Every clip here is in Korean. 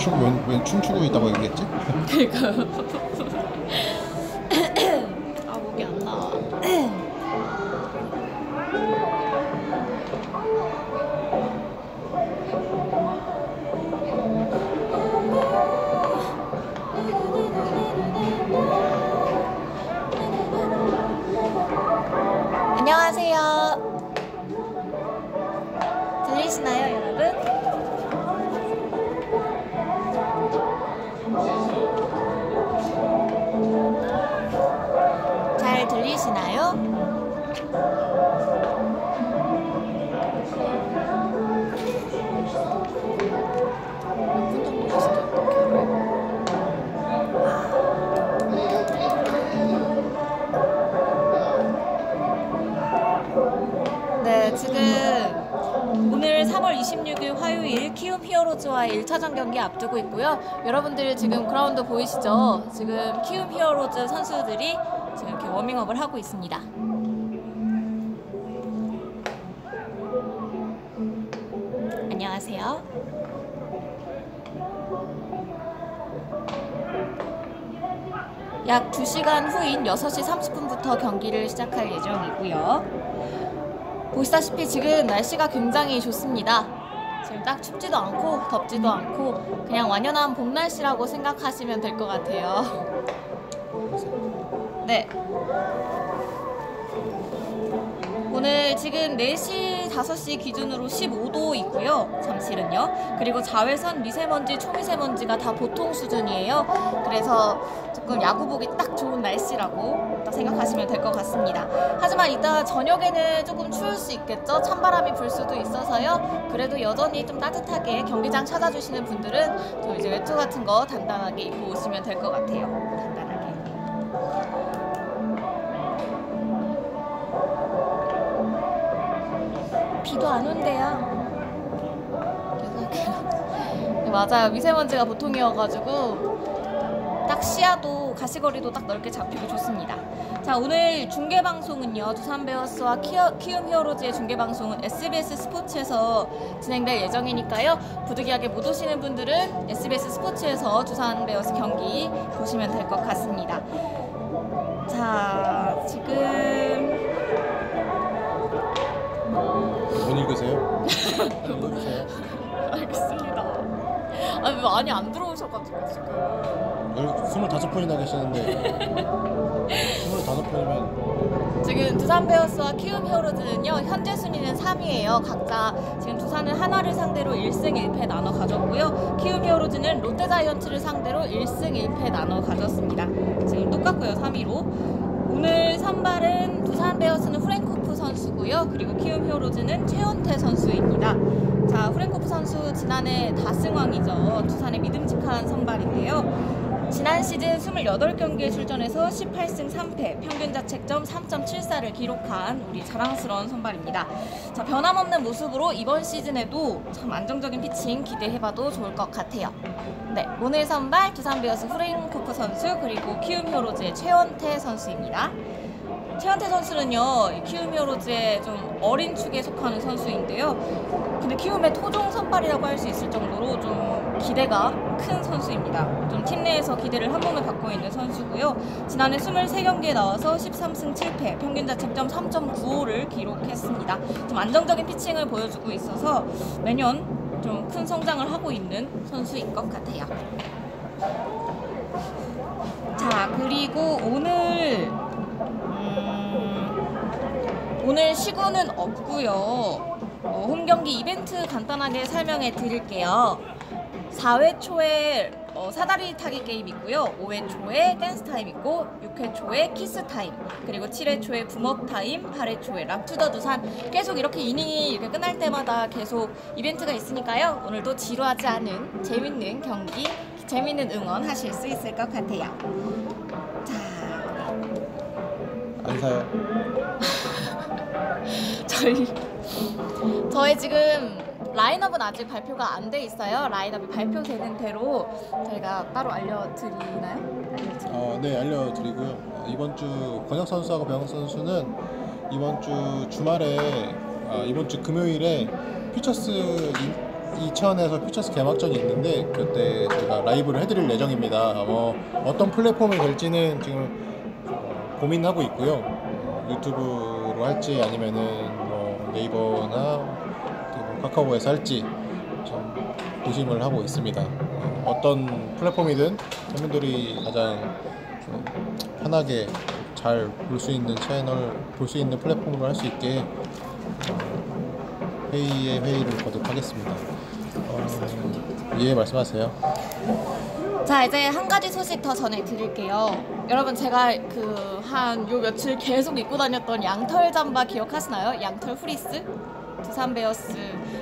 춤, 웬, 웬 춤추고 있다고 얘기했지? 그러니까요. 1차전 경기 앞두고 있고요. 여러분들 지금 그라운드 보이시죠? 지금 키움 히어로즈 선수들이 지금 이렇게 워밍업을 하고 있습니다. 안녕하세요. 약 2시간 후인 6시 30분부터 경기를 시작할 예정이고요. 보시다시피 지금 날씨가 굉장히 좋습니다. 지금 딱 춥지도 않고 덥지도 않고 그냥 완연한 봄 날씨라고 생각하시면 될 것 같아요. 네. 오늘 지금 4시, 5시 기준으로 15도 있고요. 잠실은요. 그리고 자외선, 미세먼지, 초미세먼지가 다 보통 수준이에요. 그래서 조금 야구 보기 딱 좋은 날씨라고 딱 생각하시면 될 것 같습니다. 하지만 이따 저녁에는 조금 추울 수 있겠죠. 찬바람이 불 수도 있어서요. 그래도 여전히 좀 따뜻하게 경기장 찾아주시는 분들은 또 이제 외투 같은 거 단단하게 입고 오시면 될 것 같아요. 비도 안 온대요. 맞아요. 미세먼지가 보통이어가지고 딱 시야도 가시거리도 딱 넓게 잡히고 좋습니다. 자 오늘 중계 방송은요 두산 베어스와 키어, 키움 히어로즈의 중계 방송은 SBS 스포츠에서 진행될 예정이니까요 부득이하게 못 오시는 분들은 SBS 스포츠에서 두산 베어스 경기 보시면 될 것 같습니다. 자 읽으세요. 알겠습니다. 아니 많이 안 들어오셔가지고 지금. 25분이나 계시는데 25분이면 지금 두산 베어스와 키움 히어로즈는요 현재 순위는 3위예요. 각자 지금 두산은 하나를 상대로 1승 1패 나눠 가졌고요. 키움 히어로즈는 롯데 자이언츠를 상대로 1승 1패 나눠 가졌습니다. 지금 똑같고요 3위로. 오늘 선발은 두산 베어스는 선수고요. 그리고 키움 히어로즈는 최원태 선수입니다. 자 후렌코프 선수 지난해 다승왕이죠. 두산의 믿음직한 선발인데요. 지난 시즌 28경기에 출전해서 18승 3패, 평균 자책점 3.74를 기록한 우리 자랑스러운 선발입니다. 자, 변함없는 모습으로 이번 시즌에도 참 안정적인 피칭 기대해봐도 좋을 것 같아요. 네, 오늘 선발 두산 베어스 후레인코프 선수 그리고 키움 히어로즈의 최원태 선수입니다. 최원태 선수는요, 이 키움 히어로즈의 좀 어린 축에 속하는 선수인데요. 근데 키움의 토종 선발이라고 할 수 있을 정도로 좀 기대가 큰 선수입니다. 좀 팀 내에서 기대를 한 몸에 받고 있는 선수고요. 지난해 23경기에 나와서 13승 7패, 평균 자책점 3.95를 기록했습니다. 좀 안정적인 피칭을 보여주고 있어서 매년 좀 큰 성장을 하고 있는 선수인 것 같아요. 자, 그리고 오늘 음, 오늘 시구는 없고요. 어, 홈 경기 이벤트 간단하게 설명해 드릴게요. 4회 초에 어, 사다리 타기 게임 있고요. 5회 초에 댄스 타임 있고 6회 초에 키스 타임 그리고 7회 초에 붐업 타임 8회 초에 락투더 두산 계속 이렇게 이닝이 이렇게 끝날 때마다 계속 이벤트가 있으니까요. 오늘도 지루하지 않은 재밌는 경기 재밌는 응원 하실 수 있을 것 같아요. 자, 안 사요. 저희 저희 지금 라인업은 아직 발표가 안 돼 있어요. 라인업이 발표되는 대로 저희가 따로 알려드리나요? 어, 네 알려드리고요. 어, 이번 주 권혁 선수하고 병혁 선수는 이번 주 주말에 아, 이번 주 금요일에 퓨처스 이, 이 인천에서 퓨처스 개막전이 있는데 그때 제가 라이브를 해드릴 예정입니다. 뭐 어떤 플랫폼이 될지는 지금 어, 고민하고 있고요. 어, 유튜브 로 할지 아니면은 뭐 네이버나 그리고 카카오에서 할지 좀 고심을 하고 있습니다. 어, 어떤 플랫폼이든 팬분들이 가장 좀 편하게 잘 볼 수 있는 채널, 볼 수 있는 플랫폼으로 할 수 있게 어, 회의에 회의를 거듭하겠습니다. 어, 예, 말씀하세요. 자 이제 한 가지 소식 더 전해드릴게요. 여러분 제가 그 한 요 며칠 계속 입고 다녔던 양털 잠바 기억하시나요? 양털 후리스? 두산 베어스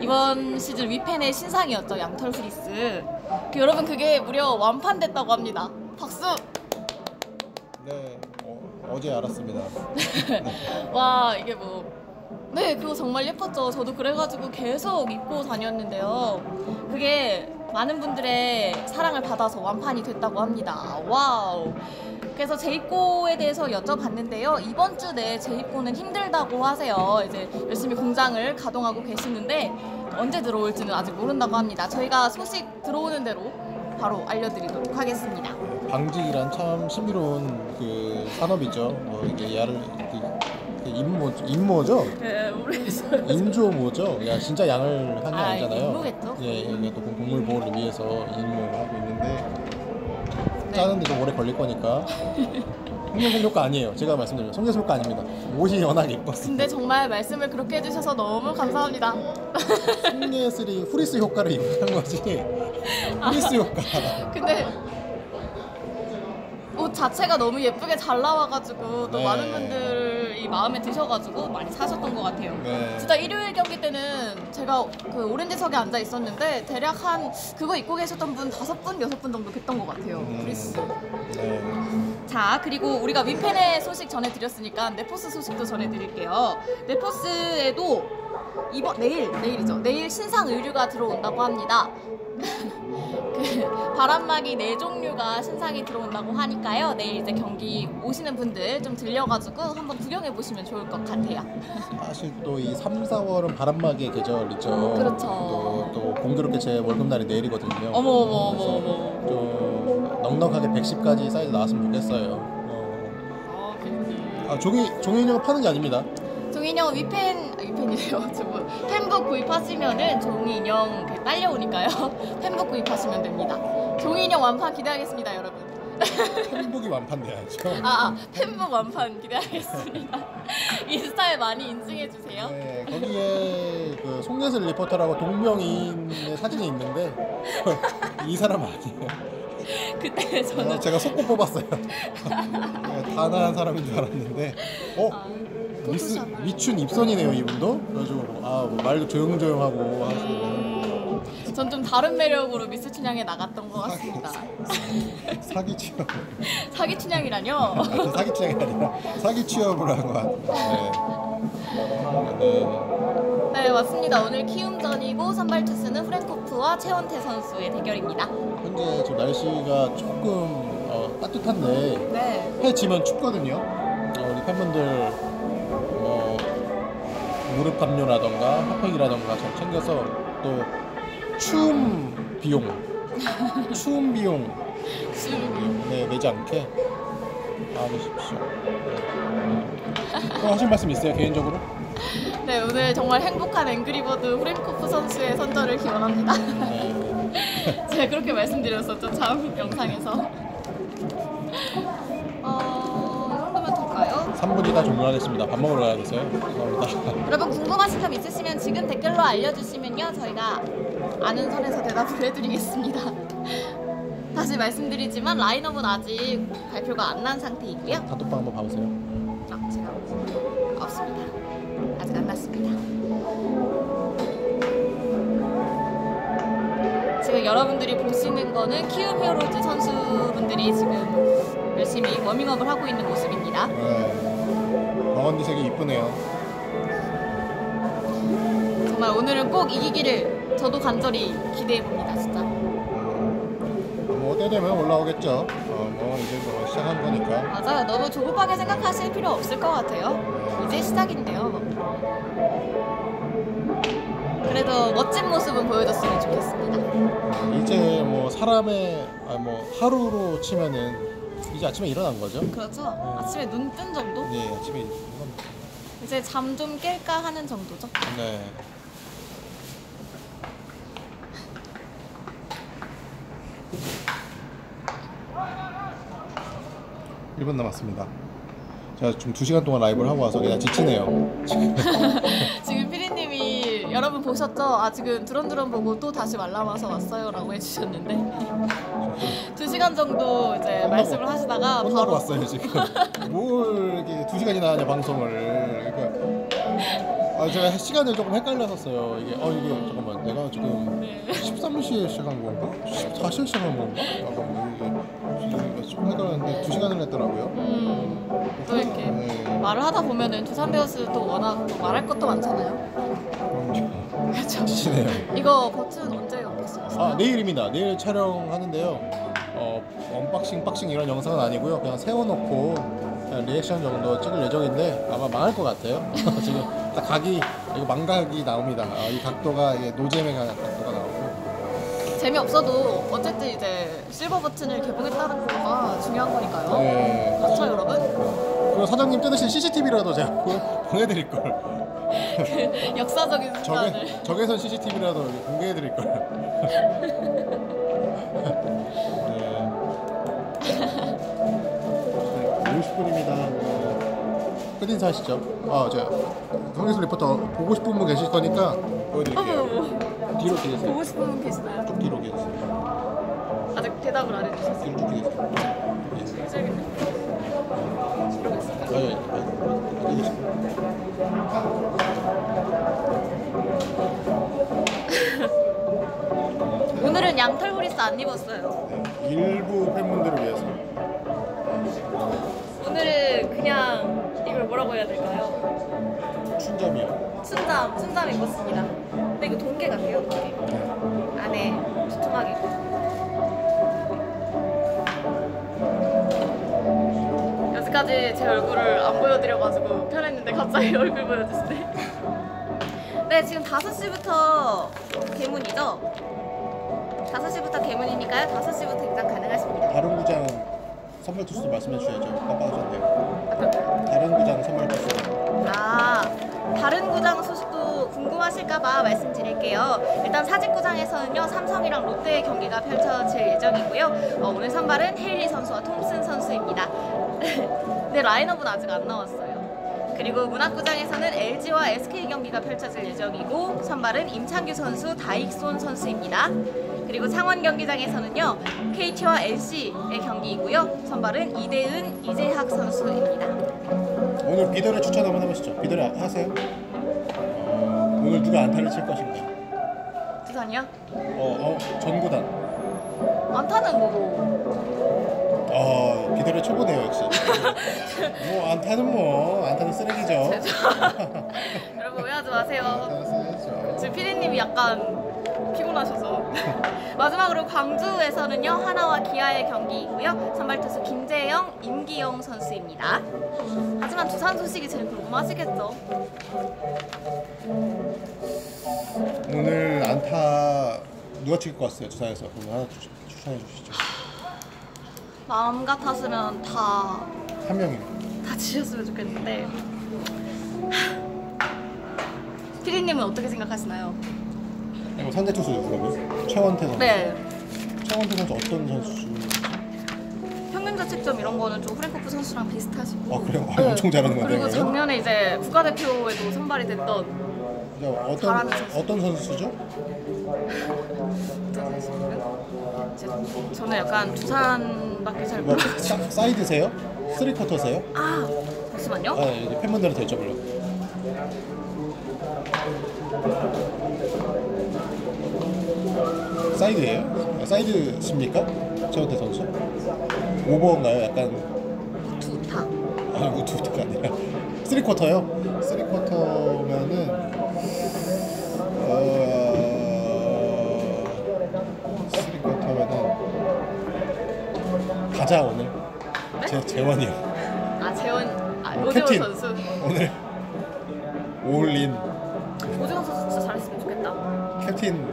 이번 시즌 위펜의 신상이었죠 양털 후리스. 그 여러분 그게 무려 완판됐다고 합니다. 박수! 네, 어, 제 알았습니다. 와 이게 뭐. 네, 그거 정말 예뻤죠. 저도 그래가지고 계속 입고 다녔는데요. 그게 많은 분들의 사랑을 받아서 완판이 됐다고 합니다. 와우. 그래서 재입고에 대해서 여쭤봤는데요. 이번 주 내에 재입고는 힘들다고 하세요. 이제 열심히 공장을 가동하고 계시는데 언제 들어올지는 아직 모른다고 합니다. 저희가 소식 들어오는 대로 바로 알려드리도록 하겠습니다. 방직이란 참 신비로운 그 산업이죠. 뭐 이게 야를 그, 그 임모 임모죠. 네, 모르겠어요. 인조모죠. 야 진짜 양을 한게 아, 아니잖아요. 임모겠죠? 예, 이게 또 동물 보호를 위해서 임모를 하고 있는데 네. 짜는데 좀 오래 걸릴 거니까. 속내성 효과 아니에요. 제가 말씀드린 속내성 효과 아닙니다. 옷이 워낙 예뻤어요. 근데 정말 말씀을 그렇게 해주셔서 너무 감사합니다. 속내슬이 후리스 효과를 이용한 거지. 후리스 효과. 근데 옷 자체가 너무 예쁘게 잘 나와가지고 또 네. 많은 분들이 마음에 드셔가지고 많이 사셨던 것 같아요. 네. 진짜 일요일 경기 때는 제가 그 오렌지석에 앉아 있었는데 대략 한 그거 입고 계셨던 분 다섯 분 여섯 분 정도 됐던 것 같아요. 음. 브리스. 네. 자 그리고 우리가 위펜의 소식 전해드렸으니까 네포스 소식도 전해드릴게요. 네포스에도 이번 내일 내일이죠. 내일 신상 의류가 들어온다고 합니다. 그 바람막이 네 종류가 신상이 들어온다고 하니까요. 내일 이제 경기 오시는 분들 좀 들려가지고 한번 구경해 보시면 좋을 것 같아요. 사실 또 이 3, 4월은 바람막이의 계절이죠. 그렇죠. 또, 또 공교롭게 제 월급날이 내일이거든요. 어머 어머 어머 어머. 좀 넉넉하게 110까지 사이즈 나왔으면 좋겠어요. 어, 어, 그- 아, 종이 종이 인형을 파는 게 아닙니다. 종이 인형 위펜 아, 위펜이래요. 저거 팬북 구입하시면은 종이 인형 그 딸려오니까요. 팬북 구입하시면 됩니다. 종이 인형 완판 기대하겠습니다, 여러분. 팬북이 완판돼야죠. 아, 아 팬북 완판 기대하겠습니다. 인스타에 많이 인증해 주세요. 네, 거기에 그 송예슬 리포터라고 동명이인의 사진이 있는데 이 사람 아니에요. 그때 저는 아, 제가 속고 뽑았어요. 네, 단아한 사람인 줄 알았는데, 어 아, 미스. 미춘 입선이네요 이분도. 그래가지고 아뭐 말도 조용조용하고 하시고 음, 전좀 다른 매력으로 미스 춘향에 나갔던 것 같습니다. 사기 취업. 사기 춘향이라뇨? 아, 그 사기 취업이 아니라 사기 취업을 한 것 같아요. 네. 네. 네 맞습니다. 오늘 키움전이고 선발 투수는 프랭코프와 최원태 선수의 대결입니다. 현재 지금 날씨가 조금 어, 따뜻한데 네. 해 지면 춥거든요. 어, 우리 팬분들 뭐 무릎 담요라던가 핫팩이라던가 잘 챙겨서 또 추움 비용, 추움 비용 네, 내지 않게 나와주십시오. 네. 또 하실 말씀 있어요 개인적으로? 네 오늘 정말 행복한 앵그리버드 프랭코프 선수의 선전을 기원합니다. 네. 제가 그렇게 말씀드렸었죠 다음 영상에서. 어, 이 정도면 될까요? 3분 뒤다 종료하겠습니다. 밥 먹으러 가야겠어요. 감사합니다. 여러분 궁금하신 점 있으시면 지금 댓글로 알려주시면요 저희가 아는 선에서 대답을 해드리겠습니다. 다시 말씀드리지만 라인업은 아직 발표가 안 난 상태이고요. 단톡방 한번 봐보세요. 지금 여러분들이 보시는 거는 키움 히어로즈 선수분들이 지금 열심히 워밍업을 하고 있는 모습입니다. 네. 버건디색이 이쁘네요. 정말 오늘은 꼭 이기기를 저도 간절히 기대해 봅니다, 진짜. 뭐 때 되면 올라오겠죠. 어, 뭐 이제 뭐 시작한 거니까. 맞아요. 너무 조급하게 생각하실 필요 없을 것 같아요. 이제 시작인데요. 그래도 멋진 모습은 보여줬으면 좋겠어요. 사람의 아, 뭐 하루로 치면은 이제 아침에 일어난 거죠. 그렇죠. 아침에 눈 뜬 정도? 네, 아침에. 이제 잠 좀 깰까 하는 정도죠. 네. 일분 남았습니다. 제가 지금 2시간 동안 라이브를 하고 와서 그냥 지치네요. 보셨죠? 아 지금 드럼드럼 보고 또 다시 말라마서 왔어요 라고 해주셨는데 두 시간 정도 이제 말씀을 하시다가 혼나고 바로 왔어요, 지금. 뭘 이렇게 2시간이나 하냐, 방송을. 그러니까. 아, 제가 시간을 조금 헷갈렸었어요. 이게, 어, 이게, 잠깐만. 내가 지금 네. 13시에 시작한 건가? 14시에 시작한 건가? 약간 이게 좀 헷갈렸는데 2시간을 했더라고요. 음, 또 이렇게 네. 말을 하다 보면은 두산 베어스 또 워낙 또 말할 것도 많잖아요. 그럼 그렇죠. 지치네요. 이거 버튼 언제 연결하시나요? 아 내일입니다. 내일 촬영하는데요. 어 언박싱, 박싱 이런 영상은 아니고요. 그냥 세워놓고 그냥 리액션 정도 찍을 예정인데 아마 망할 것 같아요. 지금 딱 각이 이거 망각이 나옵니다. 아, 이 각도가 이게 노잼의 각- 각도가 나오고. 재미없어도 어쨌든 이제 실버 버튼을 개봉했다는 거가 중요한 거니까요. 네. 그렇죠 여러분? 그리고 사장님 뜯으신 CCTV라도 제가 보- 보내드릴 걸. 그 역사적인 순간을 적외, 적외선 CCTV라도 공개해 드릴 걸. 네. 50분입니다. 끝인사 하시죠. 아, 제가 성기수 리포터 보고 싶은 분 계실 거니까 보여드릴게요. 어머 뒤로 계세요. 보고 싶은 분 계시나요? 쭉 뒤로 계세요. 아직 대답을 안 해주셨어요. 뒤로 쭉 계세요. 예. 아니, 아니, 어디 계세요? 오늘은 양털 브리스 안 입었어요. 네. 일부 팬분들을 위해서. 오늘은 그냥 이걸 뭐라고 해야 될까요? 춘점이요. 춘담, 춘담 입었습니다. 근데 이거 동계 같아요, 동계. 네. 안에 두툼하게. 여기까지 제 얼굴을 안 보여드려가지고 편했는데 갑자기 얼굴 보여주시네. 네, 지금 5시부터 개문이죠? 5시부터 개문이니까요. 5시부터 입장 가능하십니다. 다른 구장 선발 투수 말씀해 주셔야죠. 깜빡하셨네요. 어떨까요? 다른 구장 선발 투수. 아, 다른 구장 소식도 궁금하실까봐 말씀드릴게요. 일단 사직구장에서는요, 삼성이랑 롯데의 경기가 펼쳐질 예정이고요. 어, 오늘 선발은 헤일리 선수와 톰슨 선수입니다. 근데 라인업은 아직 안 나왔어요. 그리고 문학구장에서는 LG와 SK 경기가 펼쳐질 예정이고 선발은 임창규 선수, 다익손 선수입니다. 그리고 창원 경기장에서는요 KT와 NC의 경기이고요 선발은 이대은, 이재학 선수입니다. 오늘 비더를 추천 한번 해보시죠. 비더를 하세요. 어, 오늘 누가 안타를 칠 것인가? 두산이요? 어, 어 전구단. 안타는 뭐 어, 비더를 초보네요 역시. 뭐 안타는 뭐 안타는 쓰레기죠. 여러분 오해하지 마세요. 지금 피디님이 약간 피곤하셔서 마지막으로 광주에서는요 하나와 기아의 경기이고요 선발 투수 김재영, 임기영 선수입니다. 하지만 두산 소식이 제일 궁금하시겠죠? 오늘 안타 누가 칠 것 같아요 주사에서 그럼 하나 추, 추천해 주시죠. 마음 같았으면 다 한 명입니다. 다 지셨으면 좋겠는데 피디님은 어떻게 생각하시나요? 이거 상대 투수 누구라고요? 최원태 선수. 네 최원태 선수 어떤 선수? 평균 자책점 이런 거는 좀 프랭코프 선수랑 비슷하시고 아 그래요? 아, 엄청 잘하는 건데. 그리고? 작년에 이제 국가대표에도 선발이 됐던 이제 어떤. 어떤 선수죠? 어떤 저는 약간 두산밖에 잘 뭐. 사, 사이드세요? 쓰리 쿼터세요? 아 잠시만요. 아, 네, 이제 팬분들한테 여쭤보려고. 사이드예요? 아, 사이드십니까? 최원태 선수? 오버인가요? 약간 두타. 아니 우투우투가 아니라 쓰리 쿼터요? 가자 오늘 네? 재 재원이요. 아 재원. 아 어, 오재원 캡틴. 선수. 오늘 올인 오재원 선수 진짜 잘했으면 좋겠다. 캡틴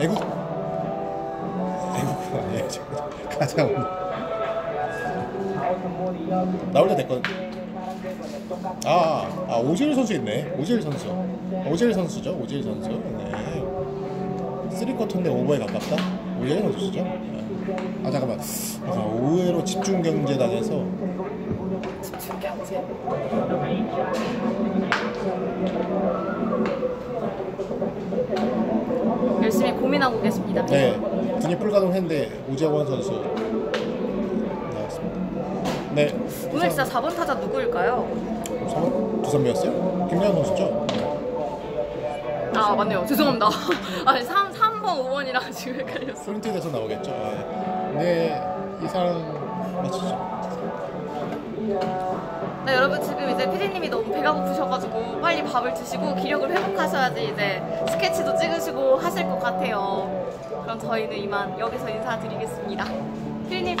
애국 가장 나올 때 됐거든. 아, 아 오질 선수 있네. 오질 선수. 오질 선수죠. 오질 선수. 네. 쓰리 쿼터인데 오버에 가깝다. 선수죠. 네. 아 잠깐만. 아, 의외로 집중 경제 당해서 집중 경제. 열심히 고민하고 계십니다. 네 분이 풀가동했는데 오재원 선수 나왔습니다. 네. 오늘 진짜 4번 타자 누구일까요? 두 선배였어요? 김양 선수죠? 아 맞네요. 죄송합니다. 아 3, 3번 5번이랑 지금 헷갈렸어. 프린트돼서 나오겠죠. 네. 네 이상 맞추죠. 네 여러분 지금 이제 피디님이 너무 배가 고프셔가지고 빨리 밥을 드시고 기력을 회복하셔야지 이제 스케치도 찍으시고 하실 것 같아요. 그럼 저희는 이만 여기서 인사드리겠습니다. 피디님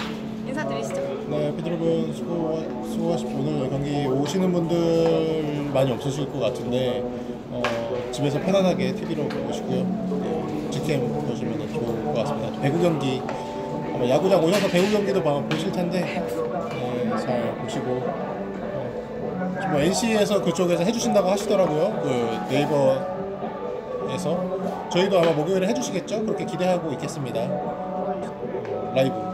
인사드리시죠. 네, 팬 여러분 수고 수고하십시오. 오늘 경기 오시는 분들 많이 없으실 것 같은데 어, 집에서 편안하게 TV로 보시고요. 네, 직캠 보시면 좋을 것 같습니다. 배구 경기 아마 야구장 오셔서 배구 경기도 봐- 보실 텐데 네, 잘 보시고 어, 뭐 NC에서 그쪽에서 해주신다고 하시더라고요. 그 네이버에서 저희도 아마 목요일에 해주시겠죠? 그렇게 기대하고 있겠습니다. 라이브.